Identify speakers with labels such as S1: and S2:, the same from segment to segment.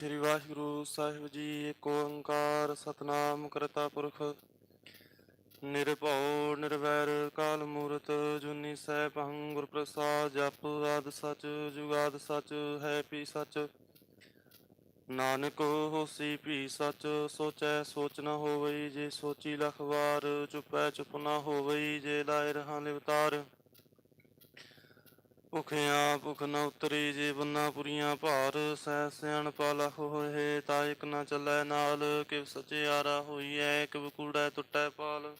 S1: ਸ੍ਰੀ ਵਾਹਿਗੁਰੂ ਸਾਹਿਬ ਜੀ ਏਕ ਓੰਕਾਰ ਸਤਨਾਮ ਕਰਤਾ ਪੁਰਖ। ਨਿਰਭਉ, ਨਿਰਵੈਰ, ਕਾਲ ਮੂਰਤ, ਜੁਨੀ ਸੈਭੰ ਗੁਰ ਪ੍ਰਸਾਦ, ਜਪ ਆਦ ਸਚ, ਜੁਗਾਦ ਸਚ, ਹੈ ਪੀ ਸਚ। ਨਾਨਕ ਹੋਸੀ ਪੀ ਸਚ, ਸੋਚੈ ਸੋਚ ਨ ਹੋਵਈ, ਜੇ ਸੋਚੀ ਲਖ ਵਾਰ ਚੁਪੈ ਚੁਪ ਨਾ ਹੋਵਈ, ਜੇ ਲਾਇ ਰਹਾ ਲਿਵਤਾਰ ਭੁਖਿਆ ਭੁਖ ਨ ਉਤਰੀ ਜੇ ਬੰਨਾ ਪੁਰੀਆਂ ਭਾਰ, ਸਹਿ ਸਿਆਣ ਲਖ ਹੋਏ, ਤਾ ਇਕ ਨ ਚੱਲੈ ਨਾਲ, ਕਿਵ ਸਚਿਆਰਾ ਹੋਈਐ, ਕਿਵ ਕੂੜੈ ਟੁੱਟੈ ਪਾਲ।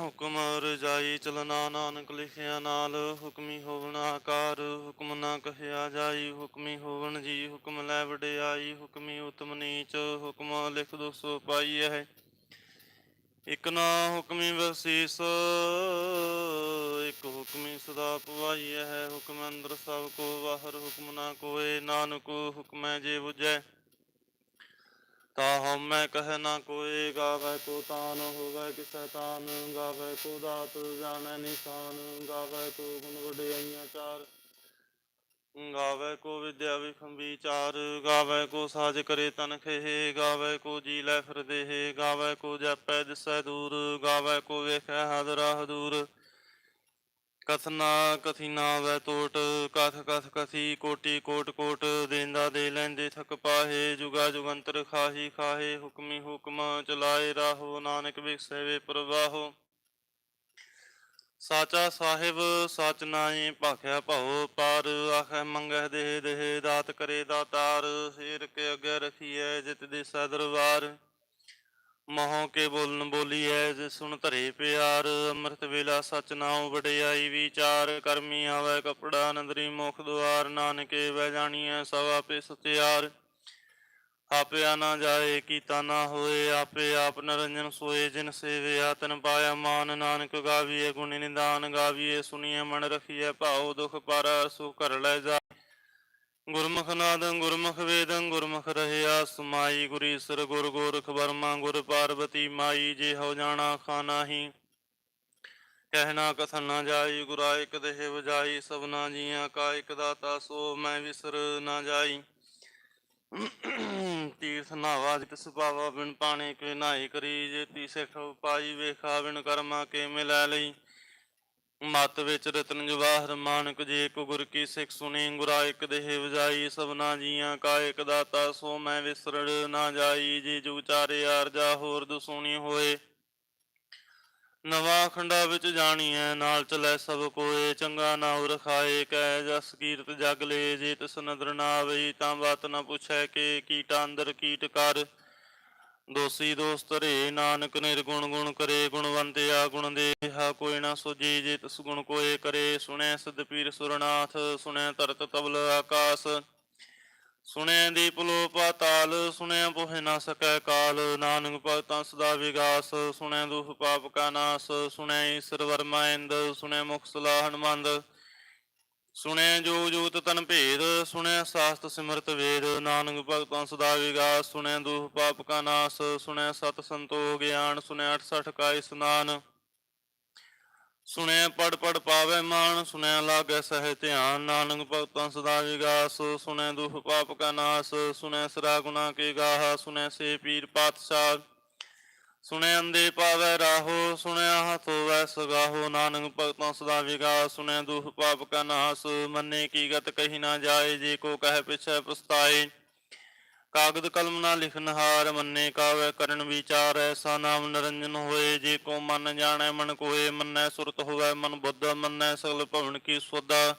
S1: ਹੁਕਮ ਰਜਾਈ ਚਲਨਾ, ਨਾਨਕ ਲਿਖਿਆ ਨਾਲ, ਹੁਕਮੀ ਹੋਵਣ ਆਕਾਰ, ਹੁਕਮ ਨਾ ਕਹਿਆ ਜਾਈ, ਹੁਕਮੀ ਹੋਵਣ ਜੀ, ਹੁਕਮ ਲੈ ਵਡਿਆਈ, ਹੁਕਮੀ ਉਤਮ ਨੀਚ, ਹੁਕਮ ਲਿਖ ਦੋ ਸੋ ਪਾਈ ਹੈ ਇਕ ਨਾ ਹੁਕਮੀ ਵਸੀਸ, ਇਕ ਹੁਕਮੀ ਸਦਾ ਪਵਾਈਐ, ਹੈ ਹੁਕਮ ਅੰਦਰ ਸਭ ਕੋ ਬਾਹਰ ਹੁਕਮ ਨਾ ਕੋਏ, ਨਾਨਕ ਹੁਕਮੈ ਜੇ ਬੁਝੈ। ਤਾ ਹਉਮੈ ਕਹਿ ਨਾ ਕੋਏ, ਗਾਵੇ ਕੋ ਤਾਨ, ਹੋਵੇ ਕਿਸੈ ਤਾਨ, ਗਾਵੇ ਕੋ ਦਾਤ, ਜਾਣੈ ਨਿਸ਼ਾਨ, ਗਾਵੇ ਕੋ ਗੁਣ ਵਡਿਆਈਆਂ ਚਾਰ। ਗਾਵੇ ਕੋ ਵਿਦਿਆ ਵਿਖੰ ਵਿਚਾਰ, ਗਾਵੇ ਕੋ ਸਾਜ ਕਰੇ ਤਨ ਖੇਹ, ਗਾਵੇ ਕੋ ਜੀ ਲੈ ਫਿਰ ਦੇਹ, ਗਾਵੇ ਕੋ ਜਪੈ ਦਿਸੈ ਦੂਰ, ਗਾਵੇ ਕੋ ਵੇਖੈ ਹਾਜ਼ਰਾ ਹਦੂਰ ਕਥਨਾ ਕਥਿਨਾ ਵੈ ਟੋਟ ਕਥ ਕਥ ਕਥੀ ਕੋਟੀ ਕੋਟ ਕੋਟ, ਦੇਂਦਾ ਦੇ ਲੈਂਦੇ ਥਕ ਪਾਹੇ, ਜੁਗਾ ਜੁਗੰਤਰ ਖਾਹੀ ਖਾਹੇ, ਹੁਕਮੀ ਹੁਕਮ ਚਲਾਏ ਰਾਹੋ, ਨਾਨਕ ਵਿਖਸੈ ਪ੍ਰਵਾਹੋ। ਸਾਚਾ ਸਾਹਿਬ, ਸਚ ਨਾਏ ਭਾਖਿਆ ਭਉ, ਪਾਰ ਆਖੈ ਮੰਗਹਿ ਦੇਹ ਦੇਹ ਦਾਤ ਕਰੇ ਦਾਤਾਰ ਸਿਰ ਕੇ ਅੱਗੇ ਰਖੀਐ ਜਿਤ ਦੇ ਦਰਬਾਰ। ਮਹੋਂ ਕੇ ਬੋਲਨ ਬੋਲੀਐ ਜੇ ਸੁਣ ਧਰੇ ਪਿਆਰ, ਅੰਮ੍ਰਿਤ ਵੇਲਾ ਸਚ ਨਾਉ ਵਡਿਆਈ ਵਿਚਾਰ। ਕਰਮੀ ਆਵੈ ਕਪੜਾ, ਨੰਦਰੀ ਮੁਖ ਦੁਆਰ, ਨਾਨਕੇ ਵੈ ਜਾਣੀਐ ਸਭ ਆਪੇ ਸਤਿਆਰ ਆਪਿਆ ਨਾ ਜਾਏ, ਕੀਤਾ ਨਾ ਹੋਏ, ਆਪੇ ਆਪ ਨਰੰਜਨ ਸੋਏ, ਜਿਨ ਸੇਵਿਆ ਤਨ ਪਾਇਆ ਮਾਨ ਨਾਨਕ ਗਾਵੀਏ, ਗੁਣ ਨਿਦਾਨ ਗਾਵੀਏ ਸੁਣੀਏ ਮਨ ਰਖੀਏ ਭਾਉ ਦੁਖ ਪਰ, ਸੁਖ ਕਰ ਲੈ ਜਾ ਗੁਰਮੁਖ ਨਾਦੰ ਗੁਰਮੁਖ ਵੇਦੰ, ਗੁਰਮੁਖ ਰਹਿਆ ਸਮਾਈ, ਗੁਰ ਗੁਰ ਗੋਰਖ ਬਰਮਾ ਗੁਰ ਪਾਰਵਤੀ ਮਾਈ ਜੇ ਹੋ। ਜਾਣਾ ਖਾਨਾਹੀ ਕਹਿਣਾ ਕਥਨ ਨਾ ਜਾਈ, ਗੁਰਾ ਇਕ ਦੇਹ ਵਜਾਈ, ਸਭਨਾ ਜੀਆਂ ਕਾ ਇਕ ਦਾਤਾ ਸੋ, ਮੈਂ ਵਿਸਰ ਨਾ ਜਾਈ। ਤੀਰਥ ਨਾਵਾ ਜਿਤ ਸੁਭਾਵਾ, ਬਿਨ ਪਾਣੇ ਕੇ ਨਾਹੀ ਕਰੀ। ਜੇ ਤੀ ਸਿਖ ਪਾਈ ਵੇਖਾ, ਬਿਨ ਕਰਮਾ ਕੇ ਮਿਲੈ ਲਈ? ਮਤ ਵਿੱਚ ਰਤਨ ਜਵਾਹਰ ਮਾਨਕ, ਜੇ ਕੋ ਗੁਰ ਕੀ ਸਿੱਖ ਸੁਣੀ, ਗੁਰਾ ਇਕ ਦੇਹ ਵਜਾਈ। ਸਭਨਾ ਜੀਆਂ ਕਾ ਇਕ ਦਾਤਾ, ਸੋ ਮੈਂ ਵਿਸਰੜ ਨਾ ਜਾਈ। ਜੇ ਜੁਗ ਚਾਰੇ ਆਰਜਾ, ਹੋਰ ਦੁਸੂਣੀ ਹੋਏ। ਨਵਾ ਖੰਡਾ ਵਿੱਚ ਜਾਣੀਐ ਨਾਲ ਚਲੈ ਸਭ ਕੋਏ, ਚੰਗਾ ਨਾਉ ਰਖਾਏ ਕੈ ਜਸ ਕੀਰਤ ਜਗ ਲੇ, ਜੇ ਤਿਸ ਨਦਰ ਨਾ ਆਵਈ ਤਾਂ ਬਾਤ ਨਾ ਪੁੱਛੈ ਕਿ, ਕੀਟਾ ਅੰਦਰ ਕੀਟ ਕਰ। ਦੋਸੀ ਦੋਸਤ ਰੇ, ਨਾਨਕ ਨਿਰਗੁਣ ਗੁਣ ਕਰੇ ਗੁਣਵੰਤਿਆ ਗੁਣ ਦੇਹਾ, ਕੋਈ ਨਾ ਸੁਜੀ ਜੇ ਤਿਸ ਗੁਣ ਕੋਏ ਕਰੇ, ਸੁਣੈ ਸਦ ਪੀਰ ਸੁਰਨਾਥ, ਸੁਣੈ ਤਰਤ ਤਬਲ ਆਕਾਸ। ਸੁਣਿਆ ਦੀਪ ਲੋ ਪਾਤਾਲ ਸੁਣੈ ਪੋਹਿ ਨਾ ਸਕੈ ਕਾਲ, ਨਾਨਕ ਭਗਤਾਂ ਸਦਾ ਵਿਗਾਸ, ਸੁਣਿਆ ਦੁਖ ਪਾਪ ਕਾ ਨਾਸ ਸੁਣੈ ਈਸ਼ਰ ਵਰਮਾ ਇੰਦ ਸੁਣੈ ਮੁਖ ਸਲਾਹਣ ਮੰਦ ਸੁਣੈ ਜੋ ਜੋਤ ਤਨ ਭੇਦ, ਸੁਣਿਆ ਸਾਸਤ ਸਿਮਰਤ ਵੇਦ, ਨਾਨਕ ਭਗਤਾਂ ਸਦਾ ਵਿਗਾਸ, ਸੁਣਿਆ ਦੁਖ ਪਾਪ ਕਾ ਨਾਸ, ਸੁਣਿਆ ਸਤ ਸੰਤੋਖ ਗਿਆਨ ਸੁਣੈ 68 ਕਾ ਇਸਨਾਨ। ਸੁਣਿਆ ਪੜ ਪੜ ਪਾਵੇ ਮਾਨ ਸੁਣਿਆ ਲਾਗੈ ਸਹਿ ਧਿਆਨ, ਨਾਨਕ ਭਗਤਾਂ ਸਦਾ ਵਿਗਾਸ, ਸੁਣੈ ਦੁਖ ਪਾਪ ਕਾ ਨਾਸ, ਸੁਣੈ ਸਰਾ ਗੁਨਾ ਕੇ ਗਾਹ ਸੁਣਿਆ ਸੇ ਪੀਰ ਪਾਤਸ਼ਾਹ ਸੁਣਿਆ ਅੰਦੇ ਪਾਵੇ ਰਾਹੋ ਸੁਣਿਆ ਹੱਥ ਵੈ ਸਗਾਹੋ, ਨਾਨਕ ਭਗਤਾਂ ਸਦਾ ਵਿਗਾਸ ਸੁਣਿਆ ਦੁਖ ਪਾਪ ਕਾ ਨਾਸ, ਮੰਨੇ ਕੀ ਗਤ ਕਹੀ ਨਾ ਜਾਏ, ਜੇ ਕੋ ਕਹੇ ਪਿਛੈ ਪਸਤਾਏ ਕਾਗਦ ਕਲਮ ਨਾ ਲਿਖਨ ਹਾਰ ਮੰਨੇ, ਕਾਵੇ ਕਰਨ ਵਿਚਾਰ ਐਸਾ ਨਾਮ ਨਿਰੰਜਨ ਹੋਏ, ਜੇ ਕੋ ਮਨ ਜਾਣੈ ਮਨ ਕੋਏ, ਮੰਨੈ ਸੁਰਤ ਹੋਵੇ ਮਨ ਬੁੱਧ, ਮੰਨੈ ਸਗਲ ਭਵਨ ਕੀ ਸੋਦਾ।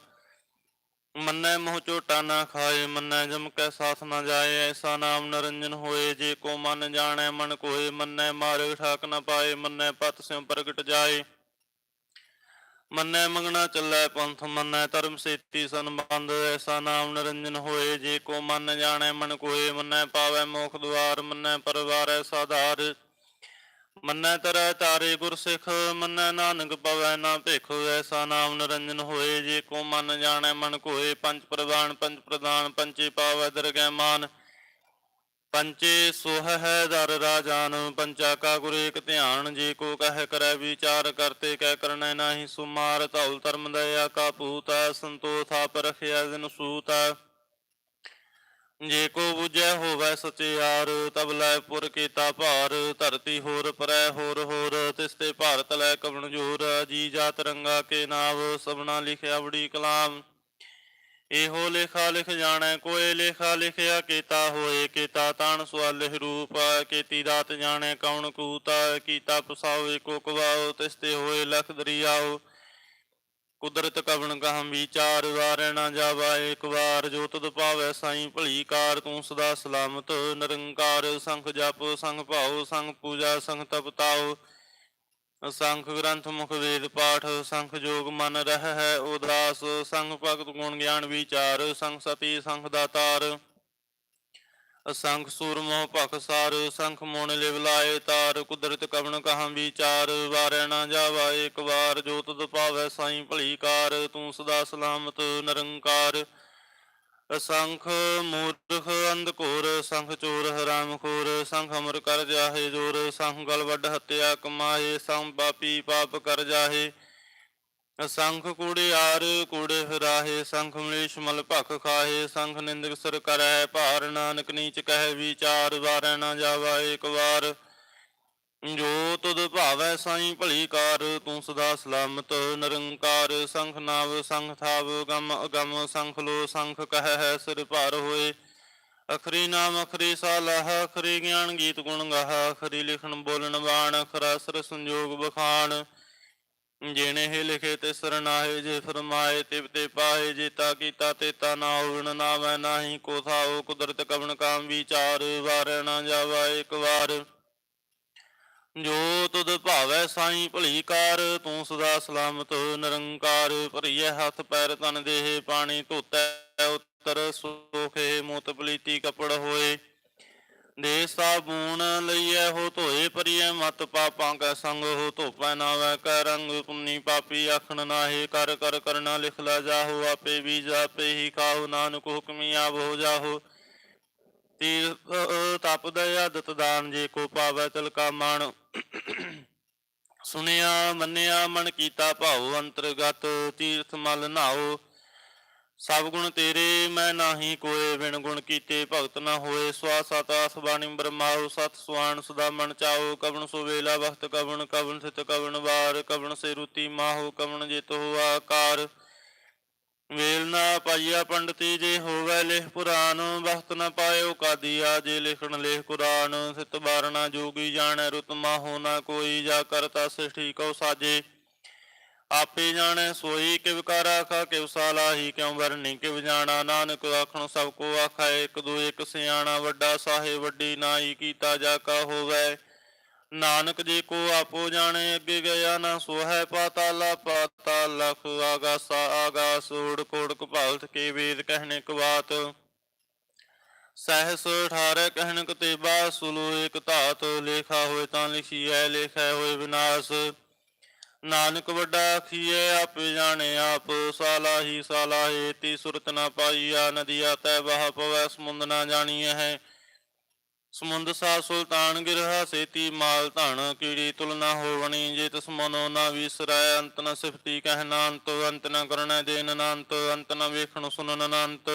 S1: ਮੰਨੈ ਮੋਹ ਚੋਟਾ ਨਾ ਖਾਏ, ਮੰਨੈ ਜਮ ਕੈ ਸਾਥ ਨਾ ਜਾਏ, ਐਸਾ ਨਾਮ ਨਿਰੰਜਨ ਹੋਏ, ਜੇ ਕੋ ਮਨ ਜਾਣੈ ਮਨ ਕੋਏ, ਮੰਨੈ ਮਾਰਗ ਠਾਕ ਨਾ ਪਾਏ, ਮੰਨੈ ਪਤ ਸਿਉ ਪ੍ਰਗਟ ਜਾਏ। ਮੰਨੈ ਮੰਗਣਾ ਚੱਲੈ ਪੰਥ, ਮੰਨੈ ਧਰਮ ਸੇਤੀ ਸੰਬੰਧ, ਐਸਾ ਨਾਮ ਨਿਰੰਜਨ ਹੋਏ, ਜੇ ਕੋ ਮਨ ਜਾਣੈ ਮਨ ਕੋਏ, ਮੰਨੈ ਪਾਵੈ ਮੋਖ ਦੁਆਰ, ਮੰਨੈ ਪਰਵਾਰ ਪਰਵਾਰੈ ਸਾਧਾਰ ਮੰਨੈ ਤਰੈ ਤਾਰੇ ਗੁਰ ਸਿੱਖ ਮੰਨੈ ਨਾਨਕ ਪਵੈ ਨਾ ਭਿਖ, ਐਸਾ ਨਾਮ ਨਿਰੰਜਨ ਹੋਏ, ਜੇ ਕੋ ਮੰਨ ਜਾਣੈ ਮਨ ਕੋਏ, ਪੰਜ ਪ੍ਰਵਾਨ, ਪੰਜ ਪ੍ਰਦਾਨ ਪੰਚੇ ਪਾਵੈ ਦਰਗਹਿ ਮਾਨ। ਪੰਚੇ ਸੋਹ ਹੈ ਦਰ ਰਾਜਾਨ, ਪੰਚਾ ਕਾ ਗੁਰ ਏਕ ਧਿਆਨ, ਜੇ ਕੋ ਕਹਿ ਕਰੈ ਵਿਚਾਰ ਕਰਤੇ, ਕਹਿ ਕਰਨੈ ਨਾਹੀ ਸੁਮਾਰ, ਧੌਲ ਧਰਮ ਦਇਆ ਕਾ ਪੂਤਾ ਸੰਤੋਖ ਥਾਪ ਰਖਿਆ ਦਿਨ ਸੂਤਾ ਜੇ ਕੋ ਬੁਝੈ ਹੋਵੈ ਸਚਿਆਰ ਤਬ ਲੈ ਪੁਰ ਕੀਤਾ ਭਾਰ, ਧਰਤੀ ਹੋਰ ਪਰੈ ਹੋਰ ਹੋਰ, ਤਿਸ ਤੇ ਭਾਰਤ ਲੈ ਕਵਣ ਜੋਰ, ਜੀ ਜਾਤ ਰੰਗਾ ਕੇ ਨਾਵ, ਸਭਨਾ ਲਿਖਿਆ ਬੜੀ ਕਲਾਮ। ਇਹੋ ਲੇਖਾ ਲਿਖ ਜਾਣੈ, ਕੋਏ ਲੇਖਾ ਲਿਖਿਆ ਕੀਤਾ ਹੋਏ, ਕੀਤਾ ਤਾਣ ਸਵਾਲਿਹ ਰੂਪ, ਕੀਤੀ ਦਾਤ ਜਾਣੈ ਕੌਣ ਕੂਤਾ, ਕੀਤਾ ਪਸਾਓ ਏਕੋ ਕਵਾਓ ਤਿਸ ਹੋਏ ਲਖ ਦਰਿਆਓ ਕੁਦਰਤ ਕਵਣ ਕਹਮ ਵਿਚਾਰ, ਵਾਰੈ ਨਾ ਜਾਵਾ ਏਕ ਵਾਰ, ਜੋ ਤੁਧ ਭਾਵੈ ਸਾਈ ਭਲੀ ਕਾਰ, ਤੂੰ ਸਦਾ ਸਲਾਮਤ, ਨਿਰੰਕਾਰ, ਸੰਖ ਜਪ ਸੰਖ ਭਾਉ ਸੰਖ ਪੂਜਾ ਸੰਖ ਤਪ ਅਸੰਖ ਗ੍ਰੰਥ ਮੁਖ ਵੇਦ ਪਾਠ, ਸੰਖ ਜੋਗ ਮਨ ਰਹਿ ਹੈ ਉਦਾਸ ਸੰਖ ਭਗਤ ਗੁਣ ਗਿਆਨ ਵਿਚਾਰ ਸੰਖ ਸਤੀ ਸੰਖ ਦਾਤਾਰ। ਅਸੰਖ ਸੂਰਮੋ ਭਖਸਾਰ ਸੰਖ ਮੋਣ ਲਿਵ ਲਾਏ ਤਾਰ, ਕੁਦਰਤ ਕਵਣ ਕਹਾਂ ਵਿਚਾਰ, ਵਾਰੈ ਨਾ ਜਾਵਾ ਏਕ ਵਾਰ, ਜੋ ਤੁਧ ਪਾਵੈ ਸਾਈ ਭਲੀ ਕਾਰ, ਤੂੰ ਸਦਾ ਸਲਾਮਤ ਨਿਰੰਕਾਰ। ਅਸੰਖ ਮੂਰਖ ਅੰਧਕੋਰ, ਸੰਖ ਚੋਰ ਹਰਾਮ ਖੋਰ ਸੰਖ ਅਮਰ ਕਰ ਜਾਹੇ ਜੋਰ, ਸੰਖ ਗਲ ਵੱਡ ਹੱਤਿਆ ਕਮਾਏ, ਸੰਖ ਪਾਪੀ ਪਾਪ ਕਰ ਜਾਹੇ। ਸੰਖ ਕੂੜਿਆਰ ਕੂੜੇ ਹਰਾਹੇ ਸੰਖ ਮਲੇਸ਼ ਮਲ ਭਖ ਖਾਹੇ, ਸੰਖ ਨਿੰਦਕ ਸਰ ਕਰੈ ਭਾਰ, ਨਾਨਕ ਨੀਚ ਕਹਿ ਵਿਚਾਰ, ਵਾਰੈ ਨਾ ਜਾਵਾ ਏਕ ਵਾਰ। ਜੋ ਤੁਧ ਭਾਵੈ ਸਾਈ ਭਲੀ ਕਾਰ ਤੂੰ ਸਦਾ ਸਲਾਮਤ, ਨਿਰੰਕਾਰ, ਸੰਖ ਨਾਵ, ਸੰਖ ਥਾਵ, ਗਮ ਅਗਮ, ਸੰਖ ਲੋ, ਸੰਖ ਕਹਿ ਹੈ ਸਿਰ ਭਾਰ ਹੋਏ। ਅਖਰੀ ਨਾਮ, ਅਖਰੀ ਸਾਲਾਹ, ਅਖਰੀ ਗਿਆਨ ਗੀਤ ਗੁਣ ਗਾਹ, ਅਖਰੀ ਲਿਖਣ ਬੋਲਣ ਬਾਣ, ਅਖਰਾ ਸਰ ਸੰਜੋਗ ਬਖਾਣ। ਜਿਨੇ ਹੀ ਲਿਖੇ ਤੇ ਸਰਨਾਹੇ ਜੇ ਫਰਮਾਏ ਤਿਵ ਤੇ ਪਾਏ ਜੇਤਾ ਕੀਤਾ ਤੇਤਾ ਨਾ ਹੋਵਣ ਨਾਵੈ ਨਾਹੀ ਕੋ ਥਾਓ ਕੁਦਰਤ ਕਵਣ ਕਾਮ ਵਿਚਾਰ, ਵਾਰੈ ਨਾ ਜਾਵਾ ਇੱਕ ਵਾਰ। ਜੋ ਤੁਧ ਭਾਵੈ ਸਾਈ ਭਲੀ ਕਾਰ, ਤੂੰ ਸਦਾ ਸਲਾਮਤ ਨਿਰੰਕਾਰ, ਭਰੀਐ ਹੱਥ ਪੈਰ ਤਨ ਦੇਹ, ਪਾਣੀ ਧੋਤੈ ਉਤਰ, ਸੋਖੇ ਮੋਤ ਪਲੀਤੀ ਕਪੜ ਹੋਏ। ਦੇ ਸਾਬੂਨ ਲਈਐ ਹੋ ਧੋਏ ਪਰਿਐ ਮਤ ਪਾਪਾਂ ਕੈ ਸੰਗ, ਹੋ ਧੋਪੈ ਨਾਵੈ ਕੈ ਰੰਗ, ਪੁੰਨੀ ਪਾਪੀ ਆਖਣ ਨਾਹੀ, ਕਰ ਕਰ, ਕਰਨਾ ਲਿਖ ਲਾ ਜਾਹੋ, ਆਪੇ ਵੀ ਜਾਪੇ ਹੀ ਖਾਹੋ ਨਾਨਕ ਹੁਕਮੀ ਆਪ ਹੋ ਜਾਹੋ। ਤੀਰਥ, ਤਪ ਦਇਆਦਤ ਦਾਨ, ਜੇ ਕੋ ਪਾਵੈ ਤਿਲ ਕਾ ਮਨ ਸੁਨਿਆ, ਮੰਨਿਆ, ਮਨ ਕੀਤਾ ਭਾਉ, ਅੰਤਰਗਤ ਤੀਰਥ ਮਲ ਨਾਓ ਸਭ ਗੁਣ ਤੇਰੇ, ਮੈਂ ਨਾਹੀ ਕੋਏ ਵਿਣ ਗੁਣ ਕੀਤੇ ਭਗਤ ਨਾ ਹੋਏ। ਸਵਾ ਸਤ ਆਸ ਬਾਣੀ ਬ੍ਰਹਮਾਉ, ਸਤ ਸੁਆਨ ਸਦਾ ਮਨ ਚਾਓ ਕਵਣ ਸੋ ਵੇਲਾ ਵਖਤ ਕਵਣ ਕਵਣ ਸਿਤ ਕਵਣ ਵਾਰ। ਕਵਣ ਸੇ ਰੁਤੀ ਮਾਹੋ, ਕਵਣ ਜਿਤ ਹੋ ਆਕਾਰ ਵੇਲ ਨਾ ਪਾਈਆ ਪੰਡਤੀ ਜੇ ਹੋਵੇ ਲਿਖ ਪੁਰਾਨ ਵਖਤ ਨਾ ਪਾਇਓ ਕਾਦੀਆ ਜੇ ਲਿਖਣ ਲਿਖ ਕੁਰਾਨ। ਸਿਤ ਬਾਰਣਾ ਜੋਗੀ ਜਾਣੈ, ਰੁਤ ਮਾਹੋ ਕੋਈ, ਜਾ ਕਰਤਾ ਸਿਠੀ ਕਉ ਸਾਜੇ। ਆਪੇ ਜਾਣੈ, ਸੋਈ ਕਿਵ ਕਰ ਆਖਾ, ਕਿਵ ਸਾਲਾਹੀ ਕਿਉ ਵਰਨੀ, ਕਿਵ ਜਾਣਾ, ਨਾਨਕ ਆਖਣ ਸਭ ਕੋ ਆਖਾ, ਇਕ ਦੋ ਇੱਕ ਸਿਆਣਾ ਵੱਡਾ ਸਾਹਿਬ ਵੱਡੀ ਨਾਈ ਕੀਤਾ ਜਾ ਕਾ ਹੋਵੇ। ਨਾਨਕ ਜੀ ਕੋ ਆਪੋ ਜਾਣੇ, ਅੱਗੇ ਗਿਆ ਨਾ ਸੋ ਹੈ ਪਾਤਾਲਾ ਪਾਤਾਲ ਲਖ ਆਗਾਸਾ, ਆਗਾਸ ਊੜ ਕੋੜ ਕਪਾਲਤ ਕੇ ਵੇਦ ਕਹਿਣੇ ਕਵਾਤ ਸਹਿਸ 18 ਕਹਿਣ ਕਤੇਬਾ ਸੁਲੋ ਇਕ ਧਾਤ, ਲੇਖਾ ਹੋਏ ਤਾਂ ਲਿਖੀਐ, ਲੇਖੈ ਹੋਏ ਵਿਨਾਸ਼। ਨਾਨਕ ਵੱਡਾ ਆਖੀਏ ਆਪੇ ਜਾਣੇ ਆਪ ਸਾਲਾ ਹੀ ਸਾਲਾਹੀ ਸਾਲਾਹੇ ਤੀ ਸੁਰਤ ਨਾ ਪਾਈਆ, ਨਦੀਆ ਤੈ ਬਹ ਪਵੈ, ਸਮੁੰਦ ਨਾ ਜਾਣੀਐ ਹੈ। ਸਮੁੰਦ ਸਾ ਸੁਲਤਾਨ ਗਿਰਹਾ ਸੇਤੀ ਮਾਲ ਧਨ, ਕੀੜੀ ਤੁਲਨਾ ਹੋਵਣੀ, ਜੇ ਤਸ ਮਨੋ ਨਾ ਵਿਸਰੈ, ਅੰਤ ਨ ਸਿਫਤੀ ਕਹਿਨਾ ਅੰਤ ਅੰਤ ਨ ਕਰਣਾ ਦੇਨ ਅਨੰਤ, ਅੰਤ ਨ ਵੇਖਣ ਸੁਨਨ ਅਨੰਤ।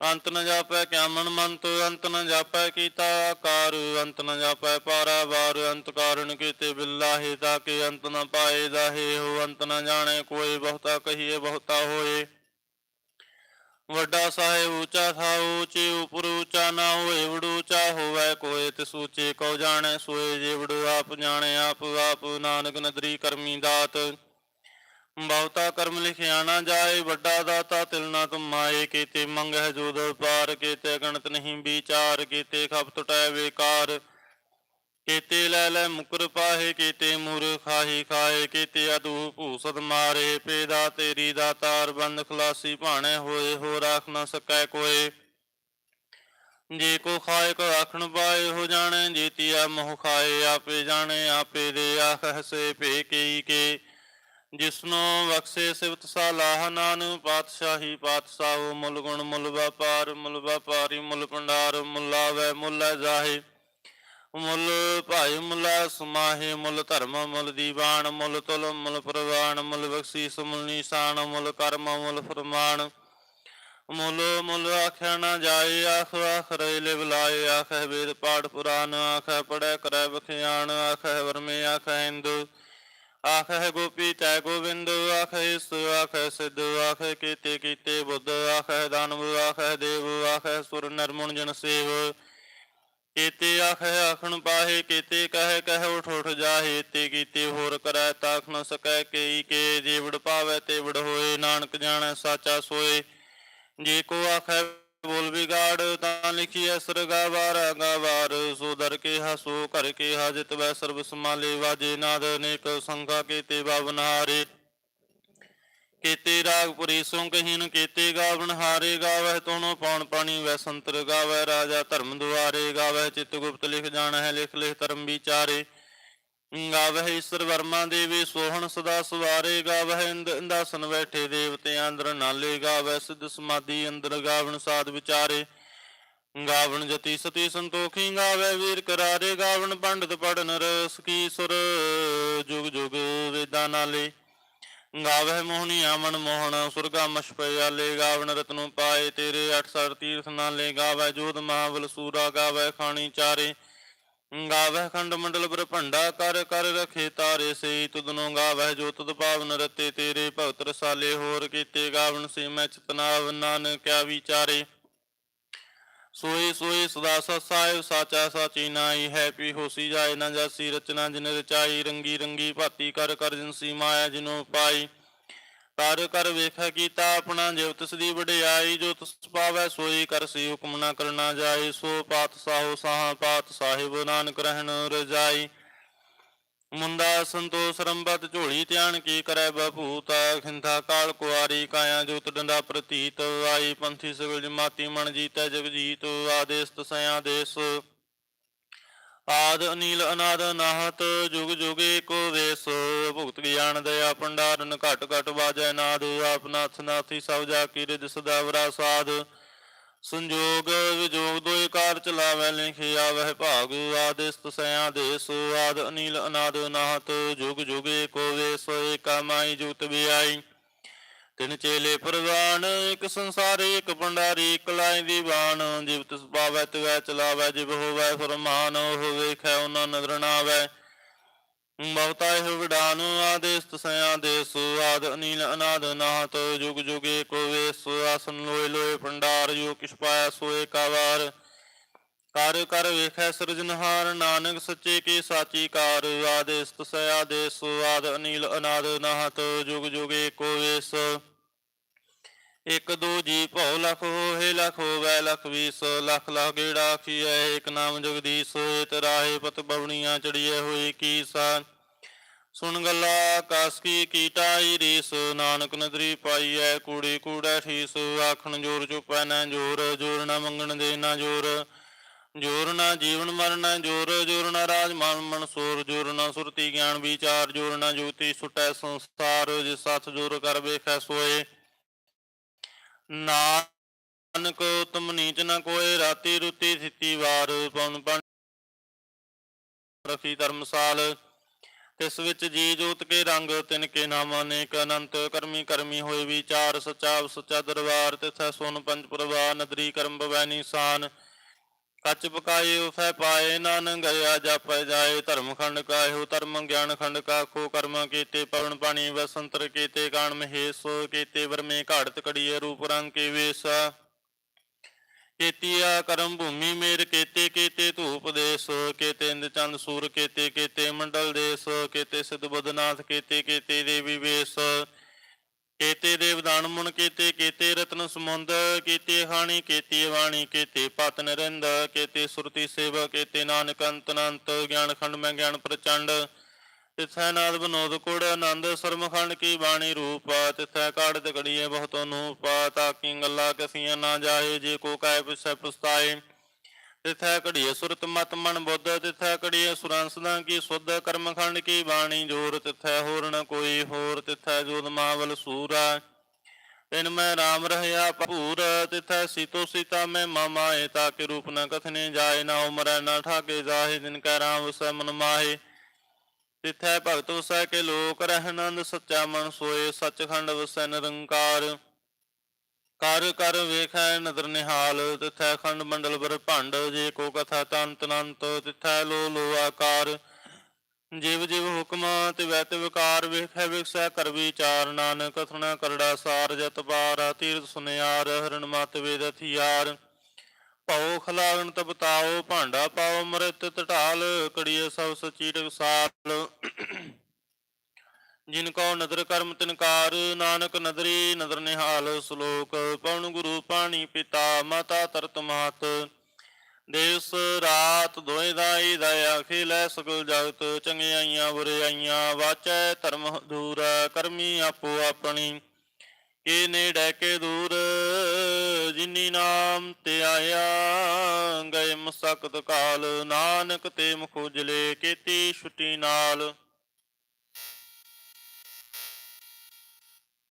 S1: ਅੰਤ ਨ ਜਾਪੈ ਕਿਆਮਨ ਮੰਤ, ਅੰਤ ਨ ਜਾਪੈ ਕੀਤਾ ਆਕਾਰ, ਅੰਤ ਨ ਜਾਪੈ ਪਾਰਾਵਾਰ ਅੰਤ ਕਾਰਨ ਕੀਤੇ ਬਿਲਾਹੇ ਤਾਂ ਕੇ ਅੰਤ ਨ ਪਾਏ ਦਾਹੇ ਹੋ, ਅੰਤ ਨ ਜਾਣੇ ਕੋਈ ਬਹੁਤਾ ਕਹੀਏ ਬਹੁਤਾ ਹੋਏ। ਵੱਡਾ ਸਾਹਿਬ ਉੱਚਾ ਥਾ ਉੱਚੇ ਉਪਰ ਉੱਚਾ ਨਾ ਹੋਏ ਵਡੂ, ਉੱਚਾ ਹੋਵੇ ਕੋਏ ਤਿਸ ਉੱਚੇ ਕਉ ਜਾਣੈ, ਸੋਏ ਜੇ ਵੜੂ ਆਪ ਜਾਣੇ, ਆਪ ਆਪ ਨਾਨਕ ਨਦਰੀ ਕਰਮੀ ਦਾਤ। ਬਹੁਤਾ ਕਰਮ ਲਿਖਿਆ ਨਾ ਜਾਏ, ਵੱਡਾ ਦਾਤਾ ਤਿਲ ਨਾ ਤੁਮਾਏ, ਕੀਤੇ ਮੰਗਹਿ ਜੋਦ ਪਾਰ, ਕੀਤੇ ਗਣਤ ਨਹੀਂ ਵਿਚਾਰ, ਕੀਤੇ ਖਪ ਟਟੈ ਵੇਕਾਰ ਕੀਤੇ ਲੈ ਲੈ ਮੁਕਰ ਪਾਹੇ, ਕੀਤੇ ਮੂਰ ਖਾਹੀ ਖਾਏ, ਕੀਤੇ ਅਦੂ ਭੂਸਦ ਮਾਰੇ, ਪੇਦਾ ਤੇਰੀ ਦਾ ਤਾਰ ਬੰਦ ਖਲਾਸੀ ਭਾਣੇ ਹੋਏ ਹੋ ਰਾਖ ਨਾ ਸਕੈ ਕੋਏ। ਜੇ ਕੋ ਖਾਏ ਕੋ ਆਖਣ ਪਾਏ, ਹੋ ਜਾਣੇ ਜੀਤੀਆ ਮੋਹ ਖਾਏ, ਆਪੇ ਜਾਣੇ, ਆਪੇ ਦੇ ਆਖ ਹਸੇ ਭੇ ਕਈ ਕੇ। ਜਿਸਨੋ ਬਖਸ਼ੇ ਸਿਵਤ ਸਾਲਾਹ ਨਾਨ ਪਾਤਸ਼ਾਹੀ ਪਾਤਸ਼ਾਹ, ਮੁੱਲ ਗੁਣ ਮੁੱਲ ਵਪਾਰ, ਮੁੱਲ ਵਪਾਰੀ ਮੁੱਲ ਭੰਡਾਰ ਮੁੱਲਾਵੇ ਮੁੱਲਾ ਜਾਹੇ। ਮੁੱਲ ਭਾਈ ਮੁੱਲਾ ਸਮਾਹੇ ਮੁੱਲ, ਧਰਮ ਮੁੱਲ, ਦੀਵਾਨ ਮੁੱਲ, ਤੁਲ ਮੁੱਲ, ਪ੍ਰਵਾਨ ਮੁੱਲ, ਬਖਸ਼ੀਸ ਮੁੱਲ, ਨਿਸ਼ਾਨ ਮੁੱਲ, ਕਰਮ ਮੁੱਲ, ਫਰਮਾਨ ਮੁੱਲ ਮੁੱਲ ਆਖਿਆ ਨਾ ਜਾਏ, ਆਖ ਆਖ ਰੇ ਲਿਵ ਲਾਏ ਆਖੈ ਵੇਦ ਪਾਠ ਪੁਰਾਨ ਆਖੈ ਪੜੈ ਕਰੈ ਬਖਿਆਨ ਆਖੈ ਵਰਮੇ ਆਖੈ ਹਿੰਦੂ ਆਖੈ ਗੋਪੀ ਤੈ ਗੋਬਿੰਦ ਆਖੈ ਇਸ ਆਖੈ ਸਿੱਧ ਆਖੈ ਕੀਤੇ ਕੀਤੇ ਬੁੱਧ ਆਖੈ ਦਾਨਵ ਆਖੈ ਦੇਵ ਆਖੈ ਸੁਰ ਨਰਮੁਨ ਜਨ ਸੇਵ। ਕੀਤੇ ਆਖੈ ਆਖਣ ਪਾਹੇ, ਕੀਤੇ ਕਹਿ ਕਹਿ ਉਠ ਉਠ ਜਾਹੇ, ਤੇ ਕੀਤੇ ਹੋਰ ਕਰੈ ਤਾਖ ਨ ਸਕੈ ਕੇਈ ਕੇ ਜੀਵੜ ਪਾਵੈ ਤੇ ਵੜ ਹੋਏ, ਨਾਨਕ ਜਾਣੈ ਸਾਚਾ ਸੋਏ। ਜੇ ਕੋ ਆਖੈ ਬੋਲ ਵਿਗਾੜ, ਤਾਂ ਲਿਖੀਐ ਸਰਗਾ ਵਾਰਾ ਗਾਵਾਰ ਸੋ ਦਰ ਕੇ ਹਸੋ ਕਰ ਕੇ ਹਾਜਤ ਵੈ ਸਰਬ ਸਮਾਲੇ ਵਾਜੇ ਨਾਦ, ਅਨੇਕ ਸੰਗਾ ਕੀਤੇ ਬਾਵਨ ਕੀਤੇ ਰਾਗ ਪੁਰੀ ਸੋ ਕਹੀਨ ਕੀਤੇ ਗਾਵਨ ਹਾਰੇ ਗਾਵਹਿ ਤੋਨੋ ਪੌਣ ਪਾਣੀ ਵੈ ਸੰਤਰ ਗਾਵਹਿ, ਰਾਜਾ ਧਰਮ ਦੁਆਰੇ ਗਾਵਹਿ, ਚਿਤ ਗੁਪਤ ਲਿਖ ਜਾਣ ਹੈ ਲਿਖ ਲਿਖ ਧਰਮ ਵਿਚਾਰੇ। ਗਾਵਹਿ ਈਸ਼ਰ ਵਰਮਾ ਦੇਵੇ, ਸੋਹਣ ਸਦਾ ਸਵਾਰੇ, ਗਾਵਹਿ ਇੰਦਾਸਨ ਬੈਠੇ ਦੇਵਤੇ ਅੰਦਰ ਨਾਲੇ ਗਾਵਹਿ, ਸਿੱਧ ਸਮਾਧੀ ਅੰਦਰ ਗਾਵਣ ਸਾਧ ਵਿਚਾਰੇ। ਗਾਵਣ ਜਤੀ ਸਤੀ ਸੰਤੋਖੀ ਗਾਵੈ ਵੀਰ ਕਰਾਰੇ, ਗਾਵਣ ਪੰਡਤ ਪੜਨ ਰਸ ਕੀ ਸੁਰ, ਜੁਗ ਜੁਗ ਵੇਦਾਂ ਨਾਲੇ। ਗਾਵਹਿ ਮੋਹਣੀ ਆਮਨ ਮੋਹਣ, ਸੁਰਗਾ ਮਸ਼ ਪਿਆਲੇ ਗਾਵਣ ਰਤਨੁ ਪਾਏ, ਤੇਰੇ 800 ਤੀਰਥ ਨਾਲੇ ਗਾਵੈ ਜੋਤ ਮਹਾਵਲ ਸੂਰਾ ਗਾਵੈ ਖਾਣੀ ਚਾਰੇ। ਗਾਵਹਿ ਖੰਡ ਮੰਡਲ ਬ੍ਰਹਮੰਡਾ ਕਰ ਕਰ ਰਖੇ ਤਾਰੇ ਸੇ ਤੁਧਨੋ ਗਾਵਹਿ ਜੋ ਤੁਧ ਪਾਵਨ ਰਤੇ, ਤੇਰੇ ਭਗਤ ਰਸਾਲੇ ਹੋਰ ਕੀਤੇ ਗਾਵਨ ਸੇ ਮੈਂ ਚਤਨਾਵ ਨਾਨਕ ਕਿਆ ਵਿਚਾਰੇ। ਸੋਈ ਸੋਈ ਸਦਾ ਸਤ ਸਾਹਿਬ ਸਾਚਾ ਸਾਚੀ ਨਾਈ ਹੈ ਪੀ ਹੋਸੀ ਜਾਏ ਨਾ ਜਾਸੀ, ਰਚਨਾ ਜਿਨ ਰਚਾਈ, ਰੰਗੀ ਰੰਗੀ ਭਾਤੀ ਕਰ ਕਰ ਜਿਨਸੀ ਮਾਇਆ ਜਿਨੋ ਪਾਈ। ਕਰ ਕਰ ਵੇਖੈ ਕੀਤਾ ਆਪਣਾ ਜਿਵ ਤਿਸ ਦੀ ਵਡਿਆਈ ਜੋ ਤਿਸ ਪਾਵੈ, ਸੋਈ ਕਰਸੀ ਹੁਕਮ ਨਾ ਕਰਨਾ ਜਾਏ। ਸੋ ਪਾਤ ਸਾਹੋ ਸਾਹ, ਪਾਤ ਸਾਹਿਬ, ਨਾਨਕ ਰਹਿਣ ਰਜਾਈ। ਮੁੰਦਾ ਸੰਤੋষ ਰੰਬਤ ਝੋਲੀ ਧਿਆਨ ਕੀ ਕਰੈ ਬਭੂਤਾ ਖਿੰਥਾ ਕਾਲ ਕੁਆਰੀ ਕਾਇਆ ਜੋਤ ਡੰਡਾ ਪ੍ਰਤੀਤ, ਆਈ ਪੰਥੀ ਸਗਲ ਜਮਾਤੀ ਮਨ ਜੀਤੈ ਜਗ ਆਦੇਸ ਤਸਇਆ ਦੇਸ। ਆਦ ਅਨੀਲ ਅਨਾਦ ਨਾਹਤ, ਜੁਗ ਜੁਗੇ ਕੋ ਵੇਸ। ਭੁਗਤ ਗਿਆਨ ਦਇਆ ਭੰਡਾਰਨ ਘਟ ਘਟ ਬਾਜੈ ਨਾਦ, ਆਪ ਨਾਥ ਨਾਥੀ ਸਭ ਜਾ ਕੀ ਰਿਦ ਸਦਾ ਵਰਾ ਸਾਧ। ਸੰਜੋਗ ਵਿਜੋਗ ਦੋਇ ਕਾਰ ਚਲਾਵੈ, ਲਿਖਿ ਆਵਹਿ ਭਾਗ। ਆਦਿਸ ਤਸਇਆ ਦੇਸ ਆਦ ਅਨੀਲ ਅਨਾਦ ਨਾਹਤ, ਜੁਗ ਜੁਗੇ ਕੋ ਵੇਸ ਏਕਾ ਮਾਈ ਜੁਗਤ ਵਿਆਈ ਤਿਨ ਚੇਲੇ ਪ੍ਰਵਾਨ, ਇਕ ਸੰਸਾਰੇ, ਇਕ ਭੰਡਾਰੀ, ਇਕ ਲਾਇ ਦੀਵਾਨ ਜਿਵ ਤਿਸ ਪਾਵੈ ਤਿਵੈ ਚਲਾਵੈ, ਜਿਵ ਹੋਵੈ ਫਰਮਾਨ ਹੋਵੇ ਵੇਖੈ, ਉਹਨਾਂ ਨਦਰ ਨਾਵੈ। ਬਹੁਤਾ ਇਹ ਆਦੇਸ ਤਸਇਆ ਦੇਸ, ਆਦ ਅਨੀਲ ਅਨਾਦ ਨਾਹਤ, ਜੁਗ ਜੁਗੇ ਕੋ ਵੇਸ, ਆਸਨ ਲੋਏ ਲੋਏ ਭੰਡਾਰ, ਜੋ ਕਿਛ ਪਾਇਆ ਸੋਏ ਕਾਵਾਰ ਕਰ ਕਰ ਵੇਖੈ ਸਿਰਜਨਹਾਰ ਨਾਨਕ ਸੱਚੇ ਕੀ ਸਾਚੀ ਕਾਰ। ਆਦੇਸ ਤਸਇਆ ਦੇਸ, ਆਦ ਅਨੀਲ ਅਨਾਦ ਨਾਹਤ, ਜੁਗ ਜੁਗੇ ਕੋ ਵੇਸ। ਇਕ ਦੋ ਜੀ ਭਉ ਲਖ ਹੋਏ, ਲਖ ਹੋਵੈ, ਲਖ ਵੀਸ, ਲਖ ਲਖ ਗੇੜਾ ਆਖੀਐ, ਏਕ ਨਾਮ ਜਗਦੀਸ਼ ਤਰਾਹੇ ਪਤ ਬਵਣੀਆਂ ਚੜੀਐ, ਹੋਏ ਕੀ ਸਾ। ਸੁਣ ਗੱਲਾ ਆਕਾਸ ਕੀ ਕੀਟਾਈ ਰੀਸ, ਨਾਨਕ ਨਦਰੀ ਪਾਈਐ, ਕੂੜੀ ਕੂੜਾ ਠੀਸ, ਆਖਣ ਜੋਰ ਚੁਪੈ ਨਾ ਜੋਰ ਜੋਰ ਨਾ ਮੰਗਣ ਦੇ ਨਾ ਜੋਰ। ਜੋਰ ਨਾ ਜੀਵਨ ਮਰਨ ਜੋਰ ਜੋਰ ਨਾ ਰਾਜ ਮਨ ਮਨਸੂਰ ਜੋਰ ਨਾ ਸੁਰਤੀ ਗਿਆਨ ਵਿਚਾਰ, ਜੋਰ ਨਾ ਜੋਤੀ ਸੁਟੈ ਸੰਸਾਰ, ਜਿਸ ਸਾਥ ਜੋਰ ਕਰ ਵੇਖੈ ਸੋਏ। ਨਾਨਕ, ਤੁਮ ਨੀਚ ਨ ਕੋਏ, ਰਾਤੀ ਰੁਤੀ ਥਿਤੀ ਵਾਰ ਪਉਨ ਪਣ ਰਖੀ ਧਰਮਸਾਲ। ਤਿਸ ਵਿੱਚ ਜੀ ਜੋਤ ਕੇ ਰੰਗ, ਤਿਨ ਕੇ ਨਾਮਾ ਅਨੇਕ ਅਨੰਤ, ਕਰਮੀ ਕਰਮੀ ਹੋਏ ਵਿਚਾਰ ਸਚਾ ਸਚਾ ਦਰਬਾਰ, ਤਿਥੈ ਸੋਨ ਪੰਜ ਪ੍ਰਵਾਰ ਨਦਰੀ ਕਰਮ ਬਵੈ ਨਿਸ਼ਾਨ। ਕੱਚ ਪਕਾਏ ਉਫੈ ਪਾਏ ਨਾਨਕ ਗਿਆ ਜਾਪੈ ਜਾਏ, ਧਰਮ ਖੰਡ ਕਾਇਓ, ਧਰਮ ਗਿਆਨ ਖੰਡ ਕਾਖੋ, ਕਰਮ ਕੀਤੇ, ਪਵਨ ਪਾਣੀ, ਵਸੰਤਰ ਕੀਤੇ, ਕਾਣ ਮਹੇਸ਼, ਕੀਤੇ, ਵਰਮੇ ਘਾੜਤ ਕੜੀਏ, ਰੂਪ ਰੰਗ ਕੇ ਵੇਸਾ। ਕੀਤੀਆ ਕਰਮ ਭੂਮੀ ਮੇਰ, ਕੇਤੇ, ਕੀਤੇ ਧੂਪ ਦੇਸ, ਕੀਤੇ ਇੰਦ ਚੰਦ ਸੂਰ, ਕੇਤੇ, ਕੀਤੇ ਮੰਡਲ ਦੇਸ, ਕੇਤੇ ਸਿਧ ਬਦਨਾਥ ਕੀਤੇ ਕੀਤੇ ਦੇਵੀ ਵੇਸ। ਕੀਤੇ ਦੇਵਦਾਨ ਮੁਨ ਕੀਤੇ ਕੀਤੇ ਰਤਨ ਸਮੁੰਦ ਕੀਤੇ ਹਾਣੀ, ਕੀਤੇ ਬਾਣੀ, ਕੀਤੇ ਪਤ ਨਰਿੰਦ, ਕੀਤੇ ਸੁਰਤੀ ਸੇਵਾ ਕੀਤੇ ਨਾਨਕ ਅੰਤ ਅਨੰਤ, ਗਿਆਨ ਖੰਡ ਮੈਂ ਗਿਆਨ ਪ੍ਰਚੰਡ। ਤਿਥੈ ਨਾਦ ਬਨੋਦ ਕੁੜ ਆਨੰਦ ਸਰਮਖੰਡ ਕੀ ਬਾਣੀ ਰੂਪ, ਤਿਥੈ ਕਾੜ ਤਕੜੀਏ ਬਹੁਤ ਅਨੂਪ ਤਾਕੀ ਗੱਲਾਂ ਕਸੀਆਂ ਨਾ ਜਾਏ, ਜੇ ਕੋ ਕਾਇ ਪਿਸੈ ਪਸਤਾਏ ਤਿਥੈ ਘੜੀਏ ਸੁਰਤ ਮਤ ਮਨ ਬੁੱਧ, ਤਿਥੈ ਕੜੀਏ ਸੁਰੰਸਦਾਂ ਕੀ ਸੁਧ ਕਰਮਖੰਡ ਕੀ ਬਾਣੀ ਜੋਰ, ਤਿਥੈ ਹੋਰ ਨ ਕੋਈ ਹੋਰ, ਤਿਥੈ ਜੋਦ ਮਾਵਲ ਸੂਰਾ। ਤਿਨ ਮੈਂ ਰਾਮ ਰਹਿਆ ਭੂਰ ਤਿਥੈ ਸੀਤੋ ਸੀਤਾ ਮੈਂ ਮਾਏ ਤਾ ਕੇ ਰੂਪ ਨ ਕਥਨੇ ਜਾਏ, ਨਾ ਉਮਰੈ ਨਾ ਠਾਕੇ ਜਾਹੇ, ਜਿਨ ਕੈ ਰਾਮ ਵਸੈ ਮਨ ਮਾਹੇ। ਤਿਥੈ ਭਗਤ ਵਸੈ ਕੇ ਲੋਕ ਰਹਿਨੰਦ ਸੱਚਾ ਮਨ ਸੋਏ, ਸੱਚਖੰਡ ਵਸੈ ਨਿਰੰਕਾਰ। ਕਰ ਕਰ ਵੇਖੈ ਨਦਰ ਨਿਹਾਲ, ਤਿਥੈ ਖੰਡ ਮੰਡਲ ਬਰ ਜੇ ਕੋ ਕਥਾ ਤੰਤ ਅਨੰਤ ਤਿਥੈ ਲੋ ਲੋ ਆਕਾਰ। ਜਿਵ ਜਿਵ ਹੁਕਮ ਤਿਵੈ ਤਿਵ ਵੇਖੈ ਵਿਕਸੈ ਕਰ ਵਿਚਾਰ। ਨਾਨਕ ਕਥਨਾ ਕਰੜਾ ਸਾਰ, ਜਤ ਪਾਰ, ਤੀਰਥ ਸੁਨਿਆਰ ਹਰਨ ਮਤ ਵੇਦ ਥਿਆਰ। ਭਉ ਖਲਾਗਣ ਤਪਤਾਓ ਭਾਂਡਾ ਪਾਓ ਮ੍ਰਿਤ ਟਟਾਲ ਕੜੀਏ ਸਭ ਸਚੀ ਟਕਸਾਲ ਜਿਨ ਕੋ ਨਦਰ ਕਰਮ ਤਿਨਕਾਰ, ਨਾਨਕ ਨਦਰੀ ਨਦਰ ਨਿਹਾਲ ਸ਼ਲੋਕ, ਪਵਨ ਗੁਰੂ ਪਾਣੀ ਪਿਤਾ, ਮਾਤਾ ਤਰਤ ਮਾਤ। ਦੇਸ ਰਾਤ ਦੋਇ ਦਾਈ ਦਇਆ ਖੇਲੈ ਸਗਲ ਜਗਤ, ਚੰਗਿਆਈਆਂ ਬੁਰਾਈਆਂ ਵਾਚੈ ਧਰਮ ਦੂਰ, ਕਰਮੀ ਆਪੋ ਆਪਣੀ। ਕੇ ਨੇੜੇ ਕੇ ਦੂਰ, ਜਿਨੀ ਨਾਮ ਤੇ ਆਇਆ, ਗਏ ਮਸਕਤ ਕਾਲ, ਨਾਨਕ ਤੇ ਮੁਖ ਉਜਲੇ, ਕੀਤੀ ਛੁੱਟੀ ਨਾਲ।